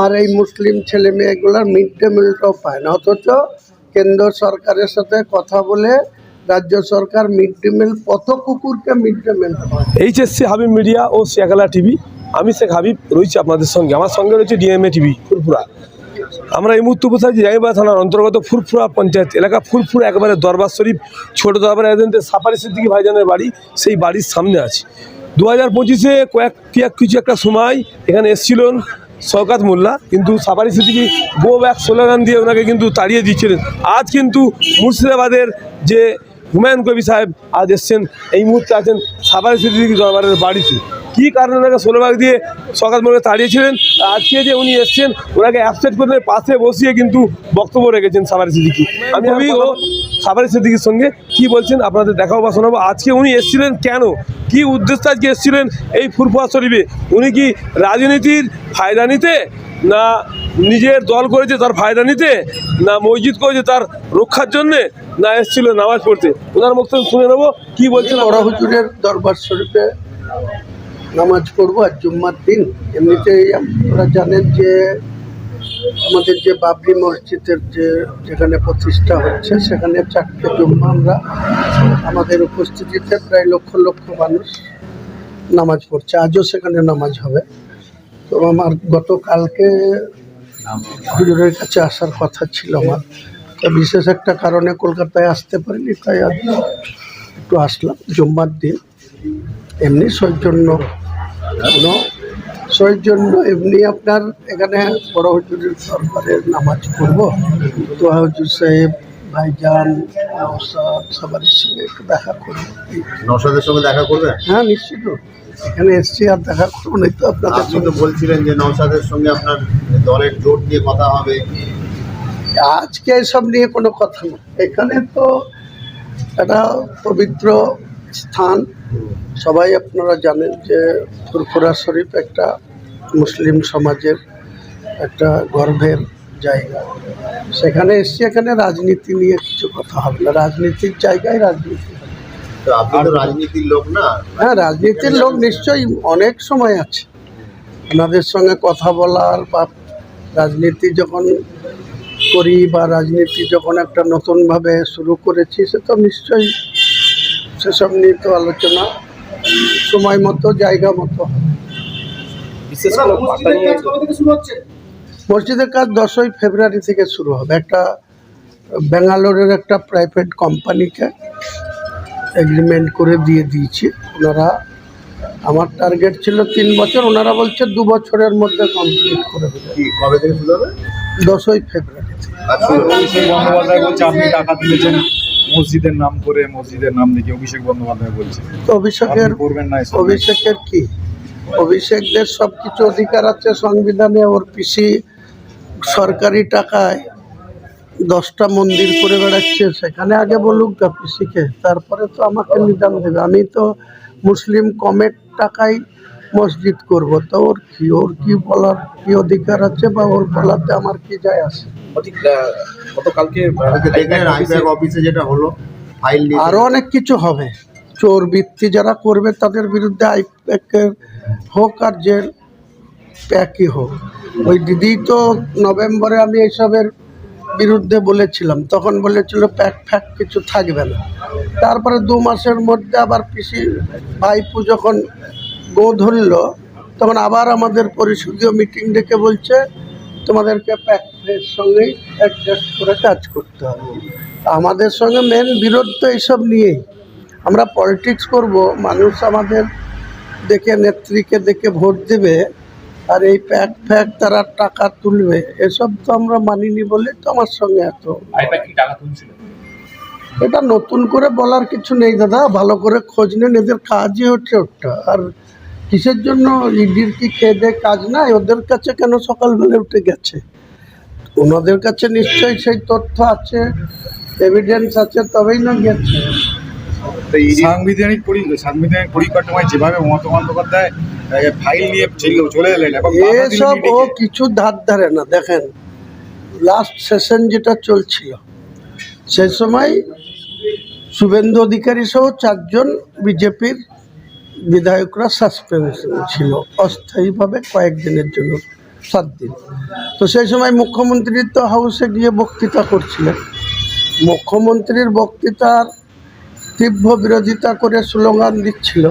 আর এই মুসলিম ছেলে মেয়েগুলোর mid day মিলটাও পায় না। অথচ কেন্দ্র সরকারের সাথে কথা বলে রাজ্য সরকার মিড ডে মিল কত কুকুরকে mid day meal HSC Habib media ও শেখালা টিভি। আমি শেখ হাবিব, রয়েছি আপনাদের সঙ্গে। আমার সঙ্গে রয়েছে ডিএমএ টিভি, ফুরফুরা। আমরা এই মুহূর্তে বসে আছি জাঙ্গিপাড়া থানার অন্তর্গত ফুরফুরা পঞ্চায়েত এলাকা। ফুরফুরা একবারে দরবার শরীফ, ছোট দরবার এজেন্টে সাফারি সিদ্দিকি ভাইজানের বাড়ি, সেই বাড়ির সামনে আছে। দু হাজার পঁচিশে কয়েক কিছু একটা সময় এখানে এসেছিলেন। শওকাত মোল্লা, কিন্তু সাফারি সিদ্দিকি গো ব্যাক স্লোগান দিয়ে ওনাকে কিন্তু তাড়িয়ে দিচ্ছিলেন। আজ কিন্তু মুর্শিদাবাদের যে হুমায়ুন কবি সাহেব আজ এসছেন এই মুহূর্তে আছেন সাফারি সিদ্দিকি দরবারের বাড়িতে। কী কারণে ওনাকে ষোলোভাগ দিয়ে সকাল মোড়ে তাড়িয়েছিলেন? আজকে যে উনি এসছেন ওনাকে অ্যাবসেট করে পাশে বসিয়ে কিন্তু বক্তব্য রেখেছেন সাফারি সিদ্দিকি। আমি আমি ও সাফারি সিদ্দিকির সঙ্গে কি বলছেন আপনাদের দেখাও বা শোনাবো। আজকে উনি এসেছিলেন কেন? কি উদ্দেশ্যে আজকে এসেছিলেন এই ফুরফুয়া শরীফে? উনি কি রাজনীতির ফায়দা নিতে না নিজের দল করেছে, তার ফায়দা নিতে, না মসজিদ করেছে তার রক্ষার জন্যে, না এসেছিল নামাজ পড়তে। ওনার বক্তব্য শুনে নেব, কি বলছেন বড় হুজুরের দরবার শরীফে নামাজ পড়ব আর জুম্মার দিন। এমনিতেই আপনারা জানেন যে আমাদের যে বাবরি মসজিদের যে যেখানে প্রতিষ্ঠা হচ্ছে, সেখানে চারটে জুম্মা আমরা আমাদের উপস্থিতিতে প্রায় লক্ষ লক্ষ মানুষ নামাজ পড়ছে। আজও সেখানে নামাজ হবে। তো আমার গতকালকে হুজুরের কাছে আসার কথা ছিল আমার। তো বিশেষ একটা কারণে কলকাতায় আসতে পারিনি তাই আজ একটু আসলাম জুম্মার দিন। এমনি সৌজন্য কোনো সৌজন্য এমনি আপনার এখানে বড় হুজুরের দরবারে নামাজ পড়ব। তো হুজুর সাহেব ভাইজান নওসাদ সবার সঙ্গে একটু দেখা করব। নসাদের সঙ্গে দেখা করবেন হ্যাঁ নিশ্চিত এখানে এসছি আর দেখা করব না তো আপনার আপনি তো বলছিলেন যে নওশাদের সঙ্গে আপনার দলের জোট দিয়ে কথা হবে। আজকে এসব নিয়ে কোনো কথা না। এখানে তো একটা পবিত্র স্থান। সবাই আপনারা জানেন যে ফুরফুরা শরীফ একটা মুসলিম সমাজের একটা গর্বের জায়গা। সেখানে এসছি এখানে রাজনীতি নিয়ে কিছু কথা হবে না। রাজনীতির জায়গায় রাজনীতি রাজনীতির লোক না। হ্যাঁ রাজনীতির লোক নিশ্চয়ই অনেক সময় আছে। ওনাদের সঙ্গে কথা বলার বা রাজনীতি যখন করি বা রাজনীতি যখন একটা নতুনভাবে শুরু করেছি সে তো নিশ্চয়ই সেসব নিয়ে তো আলোচনা সময় মতো জায়গা মতো। হবে। বিশেষ করে মসজিদের কাজ দশই ফেব্রুয়ারি থেকে শুরু হবে। একটা ব্যাঙ্গালোরের একটা প্রাইভেট কোম্পানিকে এগ্রিমেন্ট করে দিয়ে দিয়েছি। ওনারা আমার টার্গেট ছিল তিন বছর ওনারা বলছে দু বছরের মধ্যে কমপ্লিট করে দেবে। কবে থেকে শুরু হবে? দশই ফেব্রুয়ারি। অভিষেক বন্দ্যোপাধ্যায় বলছে আপনি টাকা তুলেছেন মসজিদের নাম করে মসজিদের নাম দেখে অভিষেক বন্দ্যোপাধ্যায় বলছে। তো অভিষেকের করবেন না অভিষেকের কি? অভিষেকদের সব কিছু অধিকার আছে সংবিধানে ওর পিসি সরকারি টাকায় দশটা মন্দির করে বেড়াচ্ছে সেখানে আগে বলুক গা পিসিকে তারপরে তো আমাকে নিদান দেবে। আমি তো মুসলিম কমের টাকায় মসজিদ করব। তো ওর কি ওর কি বলার কি অধিকার আছে বা ওর বলাতে আমার কি যায় গতকালকে দেখলেন আইপ্যাক অফিসে যেটা হলো ফাইল আরও অনেক কিছু হবে। চোর বৃত্তি যারা করবে তাদের বিরুদ্ধে আইপ্যাকের হোক আর যে প্যাকই হোক। ওই দিদি তো নভেম্বরে আমি এইসবের বিরুদ্ধে বলেছিলাম। তখন বলেছিল প্যাক ফ্যাক কিছু থাকবে না। তারপরে দু মাসের মধ্যে আবার পিসি ভাইপু যখন গো ধরলো, তখন আবার আমাদের পরিষদীয় মিটিং ডেকে বলছে, তোমাদেরকে প্যাকের সঙ্গেই অ্যাডজাস্ট করে কাজ করতে হবে। আমাদের সঙ্গে মেন বিরোধ তো এইসব নিয়েই। আমরা পলিটিক্স করব, মানুষ আমাদের দেখে, নেত্রীকে দেখে ভোট দেবে, আর এই প্যাক ফ্যাক তারা টাকা তুলবে, এসব তো আমরা মানিনি বলে তো আমার সঙ্গে এত। এটা নতুন করে বলার কিছু নেই দাদা। ভালো করে খোঁজ নেন এদের কাজই হচ্ছে ওটা। আর কিসের জন্য ইডির কি খেয়ে দেয়ে কাজ নাই? ওদের কাছে কেন সকালবেলা উঠে গেছে? ওনাদের কাছে নিশ্চয়ই সেই তথ্য আছে এভিডেন্স আছে তবেই না গেছে। সাংবিধানিক পরি- সাংবিধানিক পরিকাঠামোয় যেভাবে মমতা বন্দ্যোপাধ্যায় আহ, ফাইল নিয়ে চলে- চলে এলেন এবং বাধা দিলেন এসব ও কিছু ধার ধারে না দেখেন লাস্ট সেশন যেটা চলছিল সেই সময় শুভেন্দু অধিকারী সহ চারজন বিজেপির বিধায়করা সাসপেন্স ছিল। অস্থায়ীভাবে কয়েকদিনের জন্য, সাত দিন। তো সেই সময় মুখ্যমন্ত্রী তো হাউসে গিয়ে বক্তৃতা করছিলেন। মুখ্যমন্ত্রীর বক্তৃতার তীব্র বিরোধিতা করে স্লোগান দিচ্ছিল।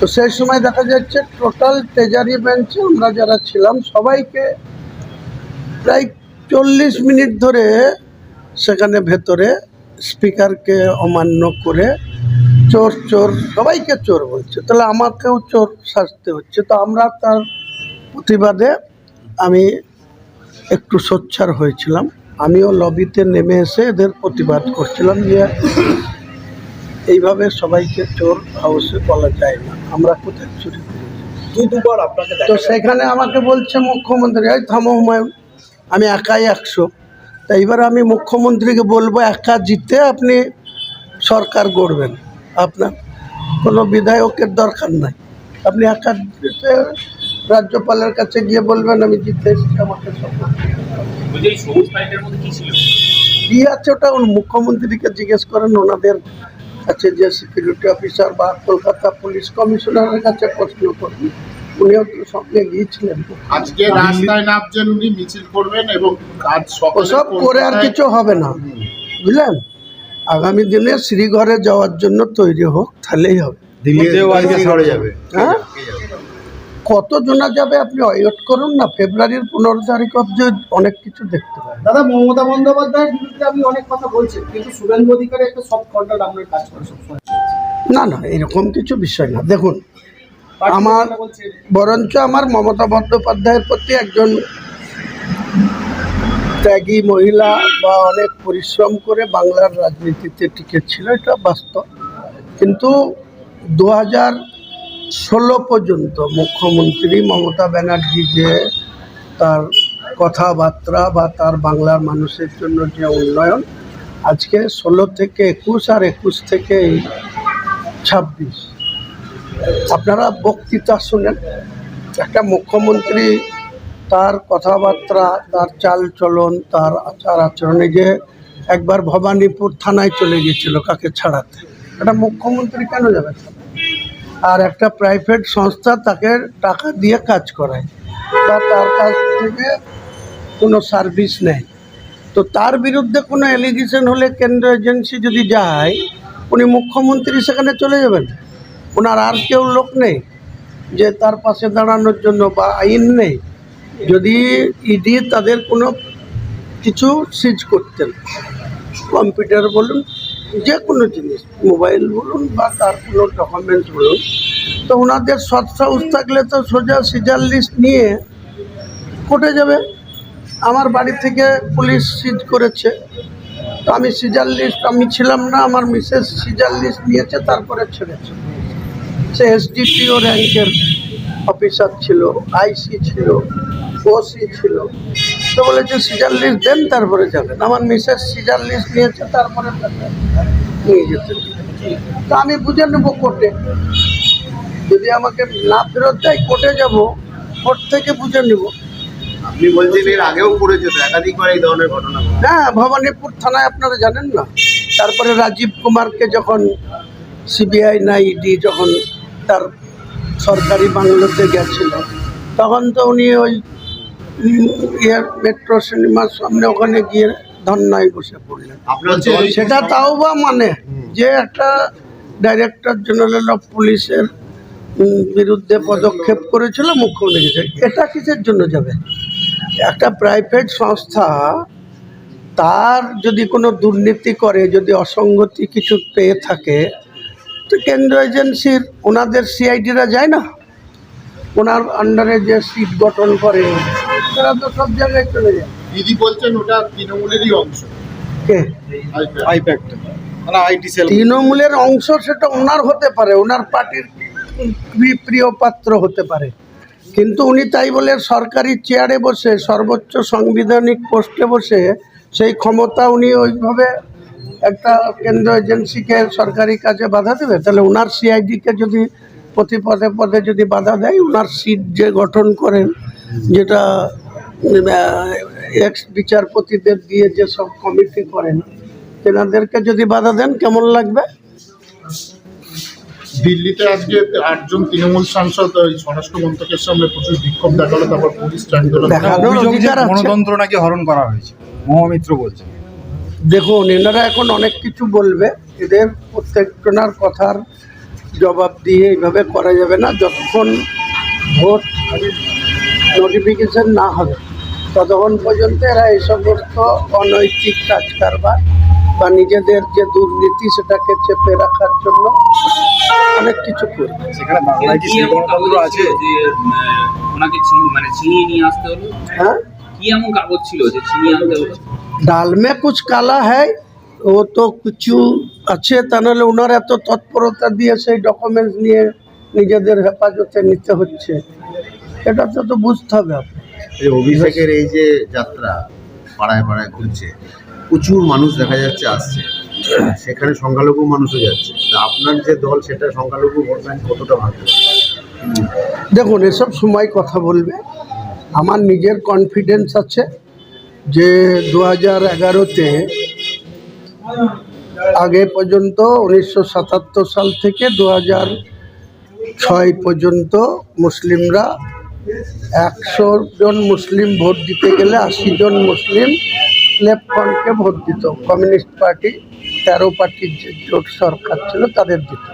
তো সেই সময় দেখা যাচ্ছে টোটাল ট্রেজারি বেঞ্চে আমরা যারা ছিলাম, সবাইকে প্রায় চল্লিশ মিনিট ধরে সেখানে ভেতরে স্পিকারকে অমান্য করে চোর চোর সবাইকে চোর বলছে। তাহলে আমাকেও চোর সাজতে হচ্ছে। তো আমরা তার প্রতিবাদে আমি একটু সোচ্চার হয়েছিলাম। আমিও লবিতে নেমে এসে এদের প্রতিবাদ করছিলাম যে এইভাবে সবাইকে চোর হাউসে বলা যায় না। আমরা কোথায় চুরি তো সেখানে আমাকে বলছে মুখ্যমন্ত্রী এই থামো হুমায়ুন। আমি একাই একশো। তা এবার আমি মুখ্যমন্ত্রীকে বলব একা জিতে আপনি সরকার গড়বেন। আপনার কোনো বিধায়কের দরকার নাই। আপনি একা জিতে রাজ্যপালের কাছে গিয়ে বলবেন আমি জিতে এসেছি আমাকে কি আছে ওটা? মুখ্যমন্ত্রীকে জিজ্ঞেস করেন ওনাদের কাছে যে সিকিউরিটি অফিসার বা কলকাতা পুলিশ কমিশনারের কাছে প্রশ্ন করুন উনিও সঙ্গে গিয়েছিলেন। আজকে রাস্তায় নামছেন উনি মিছিল করবেন এবং কাজ সকালে করে আর কিছু হবে না। বুঝলেন? আগামী দিনে শ্রীঘরে যাওয়ার জন্য তৈরি হোক তাহলেই হবে। হ্যাঁ কত জনা যাবে। আপনি ওয়েট করুন না ফেব্রুয়ারির পনেরো তারিখ অব্দি অনেক কিছু দেখতে পাবেন। দাদা মমতা বন্দ্যোপাধ্যায়ের বিরুদ্ধে আপনি অনেক কথা বলছেন কিন্তু শুভেন্দু অধিকারী একটা সব কন্ট্রাক্ট আপনার কাজ করে সবসময়। না না এরকম কিছু বিষয় না। দেখুন আমার বরঞ্চ আমার মমতা বন্দ্যোপাধ্যায়ের প্রতি একজন ত্যাগী মহিলা বা অনেক পরিশ্রম করে বাংলার রাজনীতিতে টিকেছিল এটা বাস্তব। কিন্তু দু হাজার ষোলো পর্যন্ত মুখ্যমন্ত্রী মমতা ব্যানার্জি যে তার কথাবার্তা বা তার বাংলার মানুষের জন্য যে উন্নয়ন আজকে ষোলো থেকে একুশ আর একুশ থেকে ছাব্বিশ। আপনারা বক্তৃতা শুনেন। একটা মুখ্যমন্ত্রী, তার কথাবার্তা, তার চাল চলন তার আচার আচরণে যে একবার ভবানীপুর থানায় চলে গিয়েছিল কাকে ছাড়াতে। একটা মুখ্যমন্ত্রী কেন যাবে আর একটা প্রাইভেট সংস্থা তাকে টাকা দিয়ে কাজ করায়। বা তার কাছ থেকে কোনো সার্ভিস নেয় তো তার বিরুদ্ধে কোনো এলিগেশন হলে কেন্দ্র এজেন্সি যদি যায়, উনি মুখ্যমন্ত্রী সেখানে চলে যাবেন? ওনার আর কেউ লোক নেই, যে তার পাশে দাঁড়ানোর জন্য বা আইন নেই। যদি ইডি তাদের কোনো কিছু সিজ করতেন কম্পিউটার বলুন, যে কোনো জিনিস মোবাইল বলুন বা তার কোনো ডকুমেন্টস বলুন, তো ওনাদের সৎ সাহস থাকলে তো সোজা সিজার লিস্ট নিয়ে কোর্টে যাবে। আমার বাড়ি থেকে পুলিশ সিজ করেছে, তো আমি সিজার লিস্ট আমি ছিলাম না, আমার মিসেস সিজার লিস্ট নিয়েছে, তারপরে ছেড়েছে। সে এসডিপিও র্যাঙ্কের অফিসার ছিল আইসি ছিল ওসি ছিল। তো বলেছে সিজার লিস্ট দেন তারপরে যাবেন। আমার মিসেস সিজার লিস্ট নিয়েছে তারপরে নিয়ে যেতে তো আমি বুঝে নেব কোর্টে। যদি আমাকে না ফেরত দেয় কোর্টে যাব কোর্ট থেকে বুঝে নেব। আপনি বলছেন এর আগেও করেছে তো একাধিকবার এই ধরনের ঘটনা ঘটে। হ্যাঁ ভবানীপুর থানায় আপনারা জানেন না? তারপরে রাজীব কুমারকে যখন সিবিআই না ইডি যখন তার সরকারি বাংলোতে গেছিল। তখন তো উনি ওই ইয়ে মেট্রো সিনেমার সামনে ওখানে গিয়ে ধর্নায় বসে পড়লেন। সেটা তাও বা মানে? যে একটা ডাইরেক্টর জেনারেল অফ পুলিশের বিরুদ্ধে পদক্ষেপ করেছিল মুখ্যমন্ত্রী এটা কিসের জন্য যাবে? একটা প্রাইভেট সংস্থা তার যদি কোনো দুর্নীতি করে যদি অসঙ্গতি কিছু পেয়ে থাকে তো কেন্দ্র এজেন্সির ওনাদের সিআইডিরা যায় না? ওনার আন্ডারে যে সিট গঠন করে তারা তো সব জায়গায় চলে যায়। দিদি বলছেন ওটা তৃণমূলেরই অংশ। কে? আইপ্যাকটা মানে আইটি সেল তৃণমূলের অংশ সেটা ওনার হতে পারে ওনার পার্টির প্রি- প্রিয় পাত্র হতে পারে। কিন্তু উনি তাই বলে সরকারি চেয়ারে বসে সর্বোচ্চ সাংবিধানিক পোস্টে বসে সেই ক্ষমতা উনি ওইভাবে একটা কেন্দ্র এজেন্সিকে সরকারি কাজে বাধা দেবে? তাহলে ওনার সিআইডিকে যদি প্রতি পদে পদে যদি বাধা দেয় ওনার সিট যে গঠন করেন যেটা এক্স বিচারপতিদের দিয়ে যে সব কমিটি করেন তেনাদেরকে যদি বাধা দেন কেমন লাগবে? দিল্লিতে আজকে আটজন তৃণমূল সাংসদ ওই স্বরাষ্ট্র মন্ত্রকের সামনে প্রচুর বিক্ষোভ দেখাল তারপর পুলিশ আছে। গণতন্ত্র নাকি হরণ করা হয়েছে মহামিত্র বলছে। দেখুন এনারা এখন অনেক কিছু বলবে। এদের প্রত্যেকজনার কথার জবাব দিয়ে এইভাবে করা যাবে না। যতক্ষণ ভোট নোটিফিকেশন না হবে ততক্ষণ পর্যন্ত এরা এই সমস্ত অনৈতিক কাজ কারবার বা নিজেদের যে দুর্নীতি সেটাকে চেপে রাখার জন্য অনেক কিছু করবে। সেখানে বাংলায় কি আছে? যে ওনাকে মানে ছিনিয়ে নিয়ে আসতে হলো? হ্যাঁ? কি এমন কাগজ ছিল যে ছিনিয়ে আনতে হলো? ডাল মে কুছ কালা হ্যায় ও তো কিছু আছে তা নাহলে ওনার এত তৎপরতা দিয়ে সেই ডকুমেন্টস নিয়ে নিজেদের হেফাজতে নিতে হচ্ছে এটা তো তো বুঝতে হবে অভিষেকের এই যে যাত্রা পাড়ায় পাড়ায় ঘুরছে প্রচুর মানুষ দেখা যাচ্ছে আসছে সেখানে সংখ্যালঘু মানুষও যাচ্ছে তা আপনার যে দল সেটা সংখ্যালঘু ভোট ব্যাংক কতটা ভালো দেখুন এসব সময় কথা বলবে আমার নিজের কনফিডেন্স আছে যে দু হাজার এগারোতে আগে পর্যন্ত উনিশশো সাতাত্তর সাল থেকে দু হাজার ছয় পর্যন্ত মুসলিমরা একশো জন মুসলিম ভোট দিতে গেলে আশি জন মুসলিম লেফট ফ্রন্টকে ভোট দিত। কমিউনিস্ট পার্টি, তেরো পার্টির যে জোট সরকার ছিল তাদের দিত।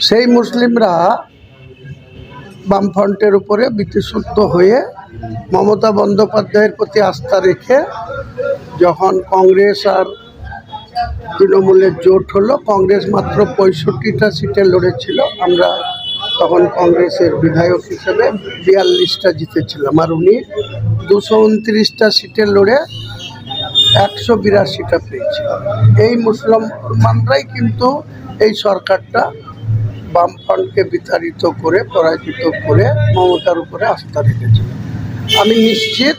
সেই মুসলিমরা বামফ্রন্টের উপরে বিতৃশুদ্ধ হয়ে মমতা বন্দ্যোপাধ্যায়ের প্রতি আস্থা রেখে যখন কংগ্রেস আর তৃণমূলের জোট হলো, কংগ্রেস মাত্র পঁয়ষট্টিটা সিটে লড়েছিল। আমরা তখন কংগ্রেসের বিধায়ক হিসেবে বিয়াল্লিশটা জিতেছিলাম আর উনি দুশো উনত্রিশটা সিটে লড়ে একশো বিরাশিটা পেয়েছিল এই মুসলমানরাই কিন্তু এই সরকারটা বামফ্রন্টকে বিতাড়িত করে, পরাজিত করে মমতার উপরে আস্থা রেখেছিল। আমি নিশ্চিত,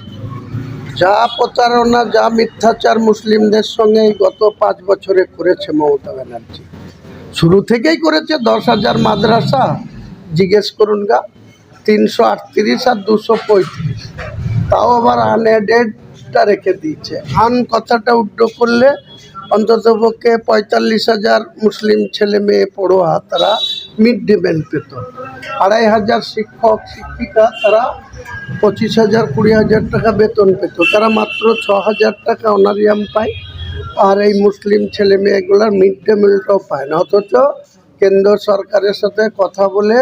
যা প্রতারণা, যা মিথ্যাচার মুসলিমদের সঙ্গে গত পাঁচ বছরে করেছে মমতা ব্যানার্জি। শুরু থেকেই করেছে, দশ হাজার মাদ্রাসা, জিজ্ঞেস করুন গা, তিনশো আটত্রিশ আর দুশো পঁয়ত্রিশ। তাও আবার আনএডেডটা রেখে দিয়েছে। আন কথাটা উড্ড করলে অন্ততপক্ষে পঁয়তাল্লিশ হাজার মুসলিম ছেলে মেয়ে পড়োয়া তারা মিড ডে মিল পেত। আড়াই হাজার শিক্ষক, শিক্ষিকা, তারা পঁচিশ হাজার, কুড়ি হাজার টাকা বেতন পেত। তারা মাত্র ছ হাজার টাকা অনারিয়াম পায়। আর এই মুসলিম ছেলে মেয়েগুলোর মিড ডে মিলটাও পায় না। অথচ কেন্দ্র সরকারের সাথে কথা বলে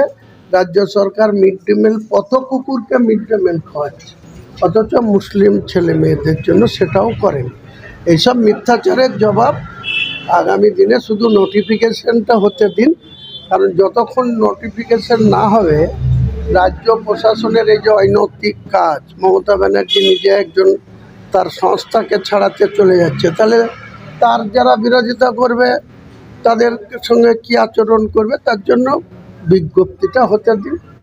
রাজ্য সরকার মিড ডে মিল কত কুকুরকে মিড ডে মিল খাওয়াচ্ছে। অথচ মুসলিম ছেলে মেয়েদের জন্য সেটাও করেন। এইসব মিথ্যাচারের জবাব আগামী দিনে শুধু নোটিফিকেশনটা হতে দিন। কারণ যতক্ষণ নোটিফিকেশন না হবে, রাজ্য প্রশাসনের এই যে অনৈতিক কাজ, মমতা ব্যানার্জি নিজে একজন তার সংস্থাকে ছাড়াতে চলে যাচ্ছে, তাহলে তার যারা বিরোধিতা করবে, তাদের সঙ্গে কি আচরণ করবে, তার জন্য বিজ্ঞপ্তিটা হতে দিন।